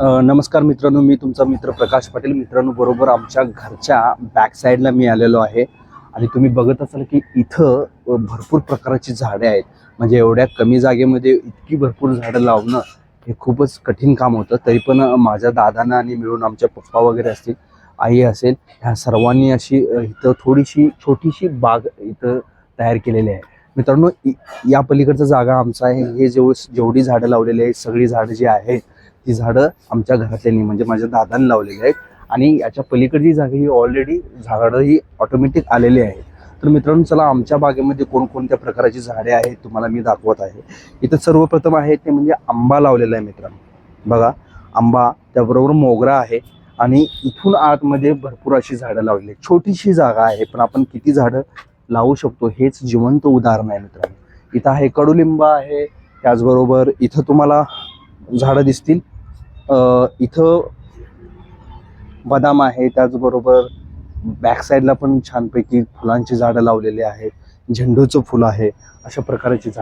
नमस्कार मित्रांनो मी तुमचा मित्र प्रकाश पाटील. मित्रांनो बरोबर आमच्या घरच्या बॅक साईडला मी आलेलो आहे. आणि तुम्ही बघत असाल की इथं भरपूर प्रकारची झाडे आहेत. म्हणजे एवढ्या कमी जागेमध्ये इतकी भरपूर झाडं लावणं हे खूपच कठीण काम होतं. तरी पण माझ्या दादांना आणि मिळून आमच्या पप्पा वगैरे असतील आई असेल ह्या सर्वांनी अशी इथं थोडीशी छोटीशी बाग इथं तयार केलेली आहे. मित्रांनो इ- या पलीकडचं जागा आमचा आहे. हे जेव जेवढी झाडं लावलेली आहेत सगळी झाडं जी आहेत ती झाडं आमच्या घरातल्यांनी म्हणजे माझ्या दादांनी लावलेली आहेत. आणि याच्या पलीकडची जागा ही ऑलरेडी झाडं ही ऑटोमॅटिक आलेली आहेत. तर मित्रांनो चला आमच्या बागेमध्ये कोणकोणत्या प्रकारची झाडे आहेत तुम्हाला मी दाखवत आहे. इथं सर्वप्रथम आहे ते म्हणजे आंबा लावलेला आहे मित्रांनो. बघा आंबा त्याबरोबर मोगरा आहे. आणि इथून आतमध्ये भरपूर अशी झाडं लावलेली आहेत. छोटीशी जागा आहे पण आपण किती झाडं लावू शकतो हेच जिवंत उदाहरण आहे मित्रांनो. इथं आहे कडुलिंब आहे त्याचबरोबर इथं तुम्हाला झाडं दिसतील. अ, इथं बदाम आहे त्याचबरोबर बॅक साईडला पण छानपैकी फुलांची झाडं लावलेली आहेत. झेंडूचं फुल आहे अशा प्रकारची झाडं.